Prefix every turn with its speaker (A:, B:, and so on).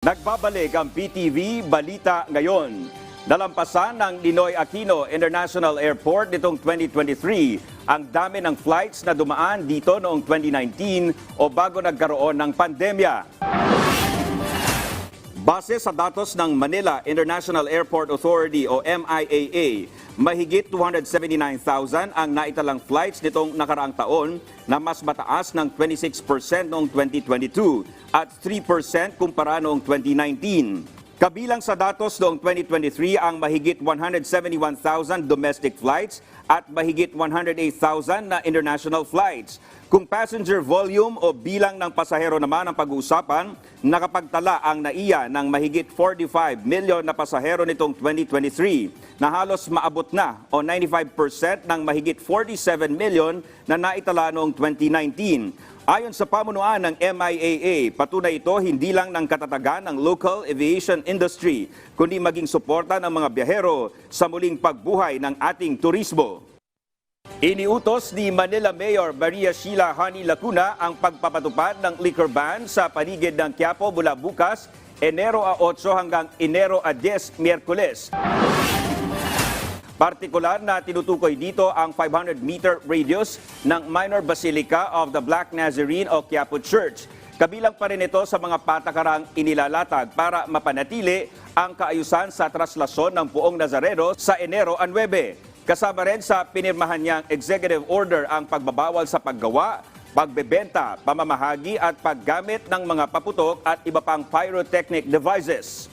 A: Nagbabalik ang PTV Balita ngayon. Nalampasan ng Ninoy Aquino International Airport nitong 2023 ang dami ng flights na dumaan dito noong 2019 o bago nagkaroon ng pandemya. Base sa datos ng Manila International Airport Authority o MIAA, mahigit 279,000 ang naitalang flights nitong nakaraang taon na mas mataas ng 26% noong 2022 at 3% kumpara noong 2019. Kabilang sa datos noong 2023 ang mahigit 171,000 domestic flights at mahigit 108,000 na international flights. Kung passenger volume o bilang ng pasahero naman ang pag-uusapan, nakapagtala ang NAIA ng mahigit 45 million na pasahero nitong 2023 na halos maabot na o 95% ng mahigit 47 million na naitala noong 2019. Ayon sa pamunuan ng MIAA, patunay ito hindi lang ng katatagan ng local aviation industry, kundi maging suporta ng mga biyahero sa muling pagbuhay ng ating turismo. Iniutos ni Manila Mayor Maria Sheila Hani Lacuna ang pagpapatupad ng liquor ban sa paligid ng Quiapo mula bukas, Enero a 8 hanggang Enero a 10, Miyerkules. Partikular na tinutukoy dito ang 500-meter radius ng Minor Basilica of the Black Nazarene o Quiapo Church. Kabilang pa rin ito sa mga patakarang inilalatag para mapanatili ang kaayusan sa traslasyon ng puong Nazareno sa Enero 9. Kasama rin sa pinirmahan niyang executive order ang pagbabawal sa paggawa, pagbebenta, pamamahagi at paggamit ng mga paputok at iba pang pyrotechnic devices.